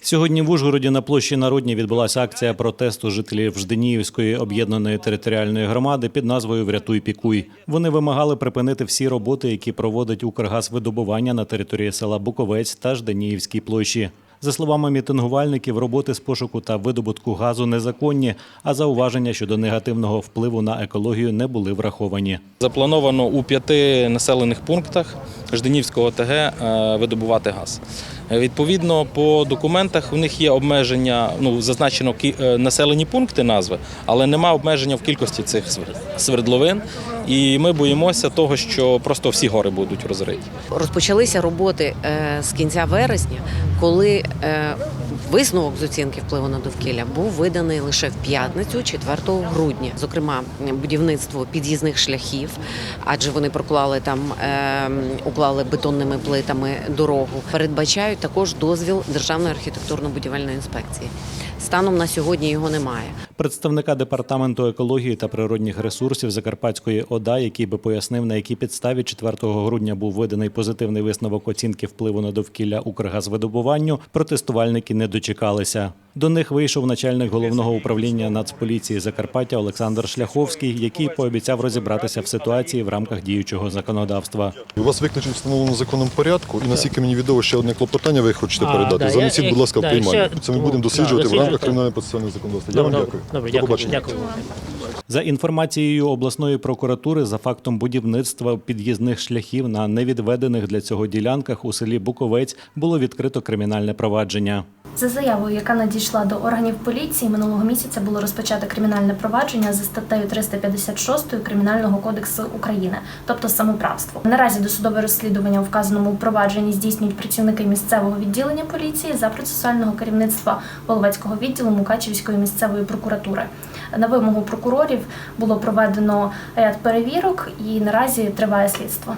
Сьогодні в Ужгороді на площі Народній відбулася акція протесту жителів Жденіївської об'єднаної територіальної громади під назвою Врятуй пікуй. Вони вимагали припинити всі роботи, які проводить Укргазвидобування на території села Буковець та Жденіївській площі. За словами мітингувальників, роботи з пошуку та видобутку газу незаконні, а зауваження щодо негативного впливу на екологію не були враховані. Заплановано у п'яти населених пунктах Жденівського ТГ е, видобувати газ. Е, Відповідно, по документах в них є обмеження, ну зазначено е, населені пункти назви, але нема обмеження в кількості цих свердловин. І ми боїмося того, що просто всі гори будуть розриті. Розпочалися роботи е, з кінця вересня, коли висновок з оцінки впливу на довкілля був виданий лише в п'ятницю, 4 грудня. Зокрема, будівництво під'їзних шляхів, адже вони проклали там, е, уклали бетонними плитами дорогу. Передбачають також дозвіл Державної архітектурно-будівельної інспекції. Станом на сьогодні його немає. Представника департаменту екології та природних ресурсів Закарпатської ОДА, який би пояснив, на якій підставі 4 грудня був виданий позитивний висновок оцінки впливу на довкілля Укргазвидобуванню, протестувальники не дочекалися. До них вийшов начальник головного управління Нацполіції Закарпаття Олександр Шляховський, який пообіцяв розібратися в ситуації в рамках діючого законодавства. У вас викличуть встановлено законом порядку, і наскільки мені відомо, ще одне клопотання ви хочете передати. да, Занесіть, будь ласка, в да, Це ми будемо досліджувати в рамках кримінального процесуального законодавства. Я вам дякую. До дякую. побачення. За інформацією обласної прокуратури, за фактом будівництва під'їзних шляхів на невідведених для цього ділянках у селі Буковець було відкрито кримінальне провадження. За заявою, яка надійшла до органів поліції, минулого місяця було розпочато кримінальне провадження за статтею 356 Кримінального кодексу України, тобто самоправство. Наразі досудове розслідування у вказаному провадженні здійснюють працівники місцевого відділення поліції за процесуального керівництва Половецького відділу Мукачівської місцевої прокуратури. На вимогу прокурорів було проведено ряд перевірок і наразі триває слідство.